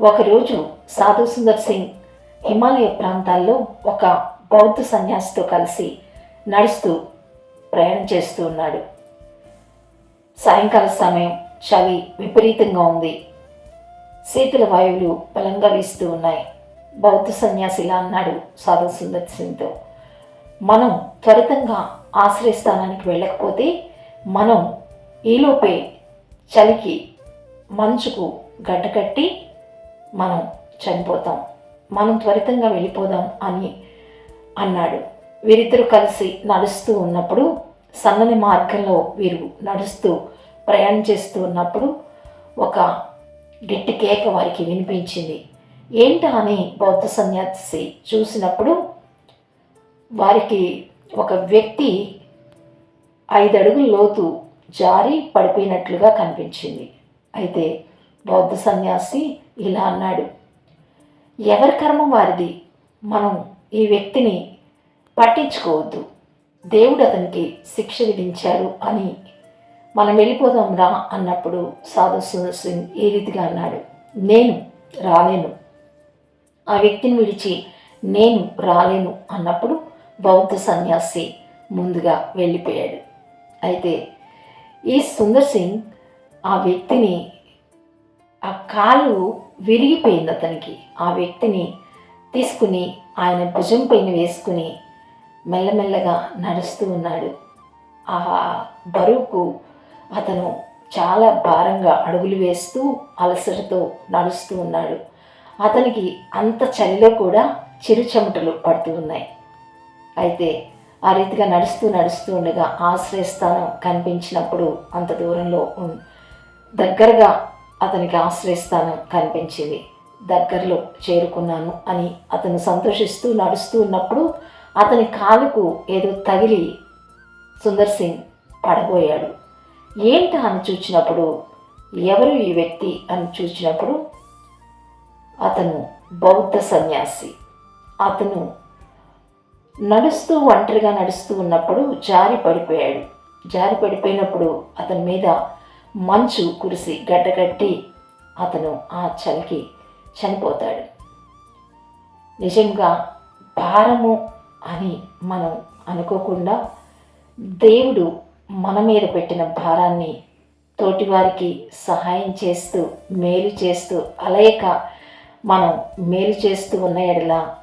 ఒకరోజు సాధు సుందర్ సింగ్ హిమాలయ ప్రాంతాల్లో ఒక బౌద్ధ సన్యాసితో కలిసి నడుస్తూ ప్రయాణం చేస్తూ ఉన్నాడు. సాయంకాల సమయం చలి విపరీతంగా ఉంది. శీతల వాయువులు బలంగా వీస్తూ ఉన్నాయి. బౌద్ధ సన్యాసి ఇలా అన్నాడు సాధు సుందర్ సింగ్తో. మనం త్వరితంగా ఆశ్రయస్థానానికి వెళ్ళకపోతే మనం ఈలోపే చలికి మంచుకు గడ్డకట్టి మనం చనిపోతాం. మనం త్వరితంగా వెళ్ళిపోదాం అని అన్నాడు. వీరిద్దరూ కలిసి నడుస్తూ ఉన్నప్పుడు సన్నని మార్గంలో వీరు నడుస్తూ ప్రయాణం చేస్తూ ఉన్నప్పుడు ఒక గట్టి కేక వారికి వినిపించింది. ఏంటా అని బౌద్ధ సన్యాసి చూసినప్పుడు వారికి ఒక వ్యక్తి ఐదు అడుగుల లోతు జారి పడిపోయినట్లుగా కనిపించింది. అయితే బౌద్ధ సన్యాసి ఇలా అన్నాడు. ఎవరి కర్మ వారిది? మనం ఈ వ్యక్తిని పట్టించుకోవద్దు. దేవుడు అతనికి శిక్ష విధించాడు అని మనం వెళ్ళిపోదాం రా అన్నప్పుడు సాధు సుందర్ సింగ్ ఈ రీతిగా అన్నాడు. నేను రాలేను. ఆ వ్యక్తిని విడిచి నేను రాలేను అన్నప్పుడు బౌద్ధ సన్యాసి ముందుగా వెళ్ళిపోయాడు. అయితే ఈ సుందర్ సింగ్ ఆ వ్యక్తిని ఆ కాలు విరిగిపోయింది అతనికి. ఆ వ్యక్తిని తీసుకుని ఆయన భుజం పైన వేసుకుని మెల్లమెల్లగా నడుస్తూ ఉన్నాడు. ఆ బరువుకు అతను చాలా భారంగా అడుగులు వేస్తూ అలసటతో నడుస్తూ ఉన్నాడు. అతనికి అంత చలిలో కూడా చిరు చెమటలు పడుతూ ఉన్నాయి. అయితే ఆ రీతిగా నడుస్తూ నడుస్తూ ఉండగా ఆశ్రయస్థానం కనిపించినప్పుడు అంత దూరంలో దగ్గరగా అతనికి ఆశ్రయస్థానం కనిపించింది. దగ్గరలో చేరుకున్నాను అని అతను సంతోషిస్తూ నడుస్తూ ఉన్నప్పుడు అతని కాలుకు ఏదో తగిలి సుందర్ సింగ్ పడబోయాడు. ఏంటా అని చూచినప్పుడు? ఎవరు ఈ వ్యక్తి అని చూచినప్పుడు అతను బౌద్ధ సన్యాసి. అతను నడుస్తూ ఒంటరిగా నడుస్తూ ఉన్నప్పుడు జారి పడిపోయాడు జారి పడిపోయినప్పుడు అతని మీద మంచు కురిసి గడ్డగట్టి అతను ఆ చలికి చనిపోతాడు. నిజంగా భారము అని మనం అనుకోకుండా దేవుడు మన మీద పెట్టిన భారాన్ని తోటివారికి సహాయం చేస్తూ మేలు చేస్తూ అలయక మనం మేలు చేస్తూ ఉన్న ఎడల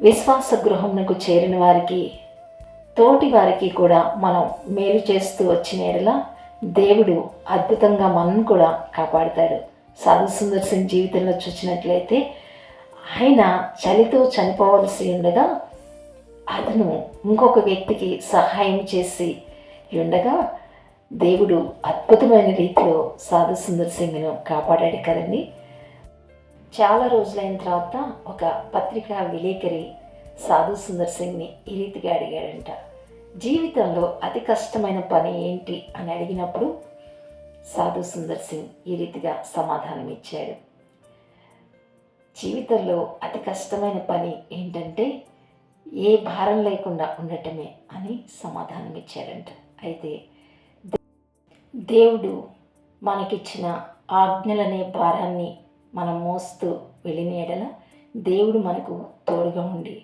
విశ్వాస గృహమునకు చేరిన వారికి తోటి వారికి కూడా మనం మేలు చేస్తూ వచ్చిన ఎడల దేవుడు అద్భుతంగా మనం కూడా కాపాడతాడు. సాధు సుందర్ సింగ్ జీవితంలో చూసినట్లయితే ఆయన చలితో చనిపోవలసి ఉండగా అతను ఇంకొక వ్యక్తికి సహాయం చేసి ఉండగా దేవుడు అద్భుతమైన రీతిలో సాధు సుందర్ సింగ్ను కాపాడాడు కదండి. చాలా రోజులైన తర్వాత ఒక పత్రికా విలేకరి సాధు సుందర్ సింగ్ని ఈ రీతిగా అడిగాడంట. జీవితంలో అతి కష్టమైన పని ఏంటి అని అడిగినప్పుడు సాధు సుందర్ సింగ్ ఈ రీతిగా సమాధానం ఇచ్చాడు జీవితంలో అతి కష్టమైన పని ఏంటంటే ఏ భారం లేకుండా ఉండటమే అని సమాధానం ఇచ్చారంట అయితే దేవుడు మనకిచ్చిన ఆజ్ఞలనే భారాన్ని మనం మోస్తూ వెళ్ళిన ఎడల దేవుడు మనకు తోడుగా ఉండి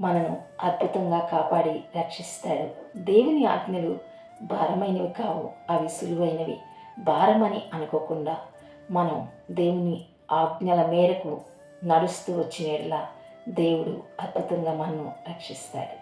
మనను అద్భుతంగా కాపాడి రక్షిస్తాడు. దేవుని ఆజ్ఞలు భారమైనవి కావు అవి సులువైనవి. భారమని అనుకోకుండా మనం దేవుని ఆజ్ఞల మేరకు నడుస్తూ వచ్చిన దేవుడు అద్భుతంగా మనను రక్షిస్తాడు.